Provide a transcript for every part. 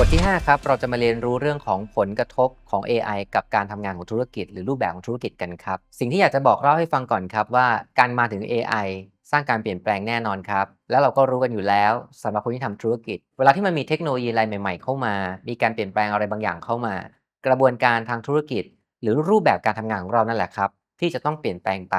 บทที่ 5 ครับ เราจะมาเรียนรู้เรื่องของผลกระทบของ AI กับการทำงานของธุรกิจ หรือรูปแบบของธุรกิจกันครับ สิ่งที่อยากจะบอกเล่าให้ฟังก่อนครับว่าการมาถึง AI สร้างการเปลี่ยนแปลงแน่นอนครับ แล้วเราก็รู้กันอยู่แล้วสำหรับคนที่ทำธุรกิจ เวลาที่มันมีเทคโนโลยีอะไรใหม่ ๆ เข้ามา มีการเปลี่ยนแปลงอะไรบางอย่างเข้ามา กระบวนการทางธุรกิจ หรือรูปแบบการทำงานของเรานั่นแหละครับ ที่จะต้องเปลี่ยนแปลงไป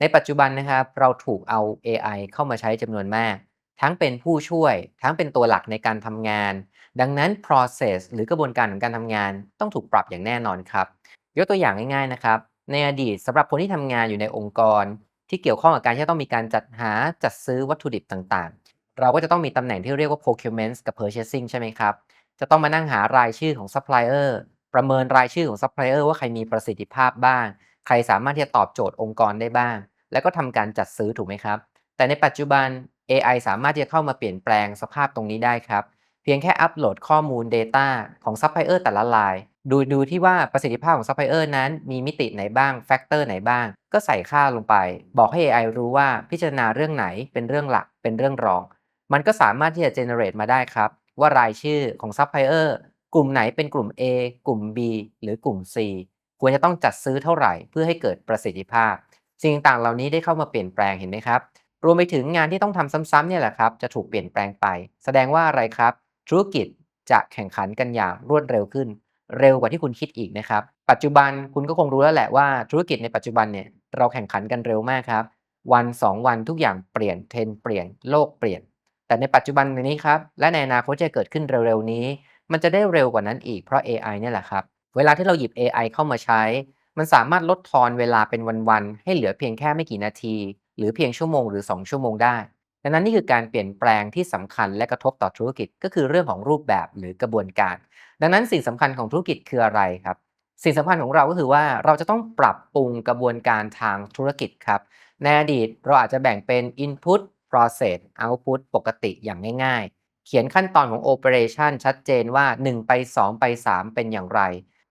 ในปัจจุบันนะครับเราถูกเอา AI เข้ามาใช้จำนวนมาก ทั้งเป็นผู้ช่วย ทั้งเป็นตัวหลักในการทำงาน ดังนั้น process หรือกระบวนการของการทำงานต้องถูกปรับอย่างแน่นอนครับ ยกตัวอย่างง่ายๆนะครับ ในอดีตสำหรับคนที่ทำงานอยู่ในองค์กร ที่เกี่ยวข้องกับการที่จะต้องมีการจัดหาจัดซื้อวัตถุดิบต่างๆ เราก็จะต้องมีตำแหน่งที่เรียกว่า procurement กับ purchasing ใช่ไหมครับ จะต้องมานั่งหารายชื่อของ supplier ประเมินรายชื่อของ supplier ว่าใครมีประสิทธิภาพบ้าง ใครสามารถที่จะตอบโจทย์องค์กรได้บ้าง แล้วก็ทำการจัดซื้อถูกไหมครับ แต่ในปัจจุบัน AI สามารถที่จะเข้ามาเปลี่ยนแปลงสภาพตรงนี้ได้ครับ เพียงแค่อัปโหลดข้อมูล Data ของซัพพลายเออร์แต่ละราย ดูดูที่ว่าประสิทธิภาพของซัพพลายเออร์นั้นมีมิติไหนบ้างแฟกเตอร์ไหนบ้าง ก็ใส่ค่าลงไป บอกให้ AI รู้ว่าพิจารณาเรื่องไหนเป็นเรื่องหลักเป็นเรื่องรอง มันก็สามารถที่จะ generate มาได้ครับ ว่ารายชื่อของซัพพลายเออร์กลุ่มไหนเป็นกลุ่ม A กลุ่ม B หรือกลุ่ม C ควรจะต้องจัดซื้อเท่าไหร่เพื่อให้เกิดประสิทธิภาพ สิ่งต่างเหล่านี้ได้เข้ามาเปลี่ยนแปลงเห็นไหมครับรวมไปถึงงานที่ต้องทำซ้ำๆเนี่ยแหละครับจะถูกเปลี่ยนแปลงไป แสดงว่าอะไรครับ ธุรกิจจะแข่งขันกันอย่างรวดเร็วขึ้น เร็วกว่าที่คุณคิดอีกนะครับ ปัจจุบันคุณก็คงรู้แล้วแหละว่าธุรกิจในปัจจุบันเนี่ยเราแข่งขันกันเร็วมากครับ วัน 2 วันทุกอย่างเปลี่ยนเทรนเปลี่ยนโลกเปลี่ยน แต่ในปัจจุบันนี้ครับและในอนาคตจะเกิดขึ้นเร็วๆนี้ มันจะได้เร็วกว่านั้นอีกเพราะ AI เนี่ยแหละครับเวลาที่เราหยิบ AI เข้ามาใช้ มันสามารถลดทอนเวลาเป็นวันๆให้เหลือเพียงแค่ไม่กี่นาที หรือเพียงชั่วโมงหรือ 2 ชั่วโมงได้ ดังนั้นนี่คือการเปลี่ยนแปลงที่สำคัญและกระทบต่อธุรกิจก็คือเรื่องของรูปแบบหรือกระบวนการ ดังนั้นสิ่งสำคัญของธุรกิจคืออะไรครับ สิ่งสำคัญของเราก็คือว่าเราจะต้องปรับปรุงกระบวนการทางธุรกิจครับในอดีตเราอาจจะแบ่งเป็น input process output ปกติอย่างง่าย ๆ เขียนขั้นตอนของ operation ชัดเจนว่า 1 ไป 2 ไป 3 เป็นอย่างไร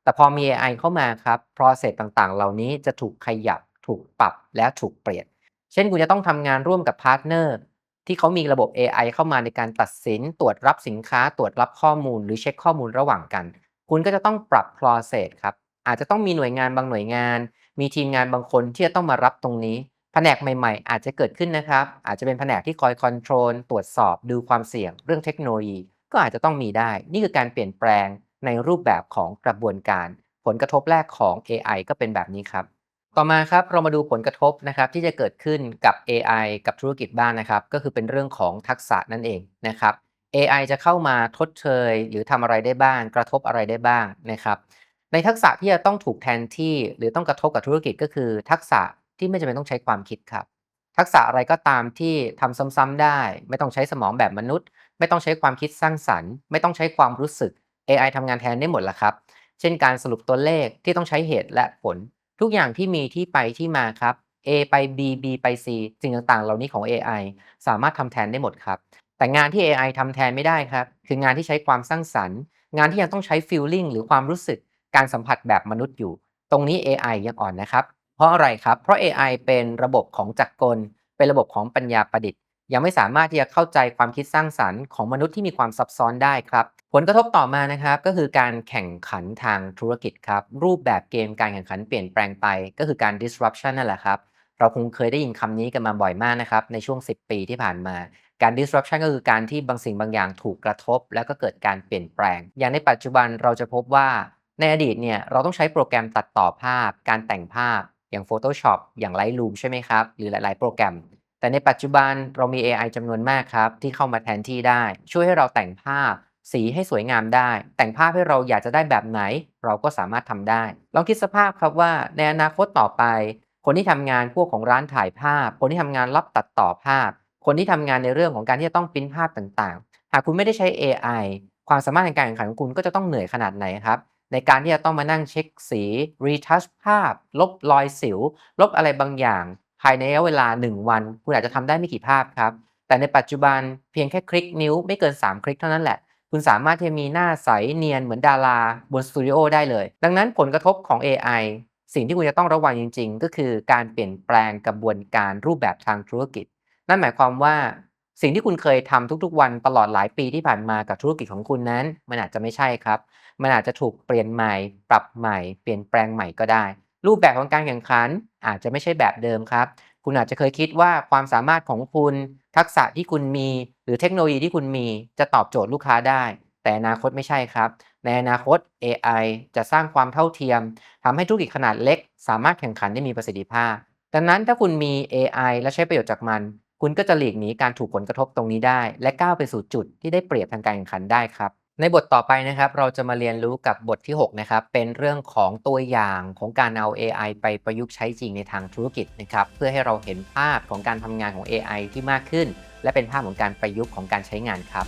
แต่พอมี AI เข้ามาครับ process ต่างๆ เหล่านี้จะถูกขยับ ถูกปรับและถูกเปลี่ยน เช่นคุณจะต้องทำงานร่วมกับพาร์ทเนอร์ ที่เขามีระบบ AI เข้ามาในการตัดสิน ตรวจรับสินค้า ตรวจรับข้อมูล หรือเช็คข้อมูลระหว่างกัน คุณก็จะต้องปรับ process ครับ อาจจะต้องมีหน่วยงานบางหน่วยงาน มีทีมงานบางคนที่จะต้องมารับตรงนี้ แผนกใหม่ ๆ อาจจะเกิดขึ้นนะครับ อาจจะเป็นแผนกที่คอยคอนโทรลตรวจสอบ ดูความเสี่ยง เรื่องเทคโนโลยี ก็อาจจะต้องมีได้ นี่คือการเปลี่ยนแปลงในรูปแบบของกระบวนการ ผลกระทบแรกของ AI ก็เป็นแบบนี้ครับ ต่อมาครับเรามาดูผลกระทบนะครับที่จะเกิดขึ้นกับ AI กับธุรกิจบ้างนะครับ ก็คือเป็นเรื่องของทักษะนั่นเองนะครับ AI จะเข้ามาทดเชยหรือทำอะไรได้บ้าง กระทบอะไรได้บ้างนะครับ ในทักษะที่จะต้องถูกแทนที่หรือต้องกระทบกับธุรกิจก็คือ ทักษะที่ไม่จำเป็นต้องใช้ความคิดครับ ทักษะอะไรก็ตามที่ทำซ้ำๆได้ ไม่ต้องใช้สมองแบบมนุษย์ ไม่ต้องใช้ความคิดสร้างสรรค์ ไม่ต้องใช้ความรู้สึก AI ทำงานแทนได้หมดละครับ เช่น การสรุปตัวเลขที่ต้องใช้เหตุและผล ทุกอย่างที่มีที่ไปที่มาครับ A ไป B B ไป C สิ่งต่างๆ เหล่านี้ของ AI สามารถทำแทนได้หมดครับ แต่งานที่ AI ทำแทนไม่ได้ครับ คืองานที่ใช้ความสร้างสรรค์ งานที่ยังต้องใช้ feeling หรือความรู้สึกการสัมผัสแบบมนุษย์อยู่ ตรงนี้ AI ยังอ่อนนะครับ เพราะอะไรครับ เพราะ AI เป็นระบบของจักรกล เป็นระบบของปัญญาประดิษฐ์ ยังไม่สามารถที่จะเข้าใจความคิดสร้างสรรค์ของมนุษย์ที่มีความซับซ้อนได้ครับ ผลกระทบต่อมานะครับก็คือการแข่งขันทางธุรกิจครับ รูปแบบเกมการแข่งขันเปลี่ยนแปลงไป ก็คือการ disruption นั่นแหละครับ เราคงเคยได้ยินคำนี้กันมาบ่อยมากนะครับ ในช่วง 10 ปีที่ผ่านมา การ disruption ก็คือการที่บางสิ่งบางอย่างถูกกระทบ แล้วก็เกิดการเปลี่ยนแปลง อย่างในปัจจุบันเราจะพบว่าในอดีตเนี่ยเราต้องใช้โปรแกรมตัดต่อภาพ การแต่งภาพ อย่าง Photoshop อย่าง Lightroom ใช่ไหมครับหรือหลาย ๆ โปรแกรมแต่ในปัจจุบันเรามี AI จำนวนมากครับที่เข้ามาแทนที่ได้ ช่วยให้เราแต่งภาพ สีให้สวยงามได้ แต่งภาพให้เราอยากจะได้แบบไหน เราก็สามารถทำได้ ลองคิดสภาพครับว่าในอนาคตต่อไป คนที่ทำงานพวกของร้านถ่ายภาพ คนที่ทำงานรับตัดต่อภาพ คนที่ทำงานในเรื่องของการที่จะต้องปริ้นภาพต่างๆ หากคุณไม่ได้ใช้ AI ความสามารถในการแข่งขันของคุณก็จะต้องเหนื่อยขนาดไหนครับในการที่จะต้องมานั่งเช็คสี retouch ภาพ ลบรอยสิว ลบอะไรบางอย่าง ภายในระยะเวลา 1 วัน คุณอาจจะทำได้ไม่กี่ภาพครับ แต่ในปัจจุบันเพียงแค่คลิกนิ้วไม่เกิน 3 คลิกเท่านั้นแหละ คุณสามารถที่จะมีหน้าใสเนียนเหมือนดาราบนสตูดิโอได้เลย ดังนั้นผลกระทบของ AI สิ่งที่คุณจะต้องระวังจริง ๆ ก็คือการเปลี่ยนแปลงกระบวนการรูปแบบทางธุรกิจ นั่นหมายความว่าสิ่งที่คุณเคยทำทุกๆ วันตลอดหลายปีที่ผ่านมากับธุรกิจของคุณนั้น มันอาจจะไม่ใช่ครับ มันอาจจะถูกเปลี่ยนใหม่ ปรับใหม่ เปลี่ยนแปลงใหม่ก็ได้ รูปแบบของการแข่งขันอาจจะไม่ใช่แบบเดิมครับ คุณอาจจะเคยคิดว่าความสามารถของคุณ ทักษะที่คุณมี หรือเทคโนโลยีที่คุณมีจะตอบโจทย์ลูกค้าได้ แต่อนาคตไม่ใช่ครับ ในอนาคต AI จะสร้างความเท่าเทียมทำให้ธุรกิจขนาดเล็ก สามารถแข่งขันได้มีประสิทธิภาพ ดังนั้นถ้าคุณมี AI และใช้ประโยชน์จากมัน คุณก็จะหลีกหนีการถูกผลกระทบตรงนี้ได้ และก้าวไปสู่จุดที่ได้เปรียบทางการแข่งขันได้ครับ ในบทต่อไปนะครับ เราจะมาเรียนรู้กับบทที่ 6 นะครับ เป็นเรื่องของตัวอย่างของการเอา AI ไปประยุกต์ใช้จริงในทางธุรกิจนะครับ เพื่อให้เราเห็นภาพของการทำงานของ AI ที่มากขึ้น และเป็นภาพของการประยุกต์ของการใช้งานครับ